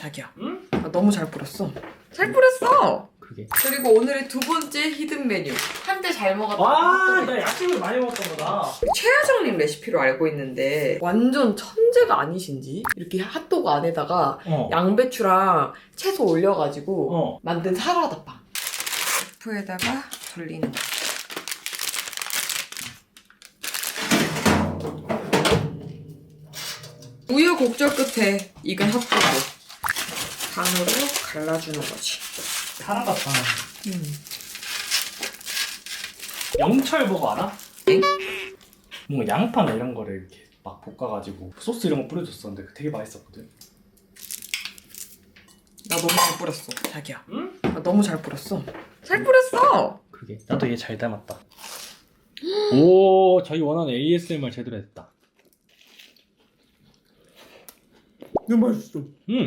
자기야. 응? 아, 너무 잘 뿌렸어. 잘 뿌렸어. 그게. 그리고 오늘의 두 번째 히든 메뉴. 한때 잘 먹었던 아. 나 약식을 많이 먹었던 거다. 최하정님 레시피로 알고 있는데 완전 천재가 아니신지 이렇게 핫도그 안에다가 어. 양배추랑 채소 올려가지고 어. 만든 사라다빵. 스프에다가 돌리는 거. 우여곡절 끝에 익은 핫도그 반으로 갈라주는 거지. 사라다빵. 음. 영철 버거 알아? 응? 뭔가 양파나 이런 거를 이렇게 막 볶아가지고 소스 이런 거 뿌려줬었는데 그거 되게 맛있었거든. 나 너무 잘 뿌렸어, 자기야. 응? 나 너무 잘 뿌렸어. 잘 뿌렸어. 그게. 나도 얘 잘 닮았다. 오, 저희 원하는 ASMR 제대로 했다. 너무 맛있어. 음,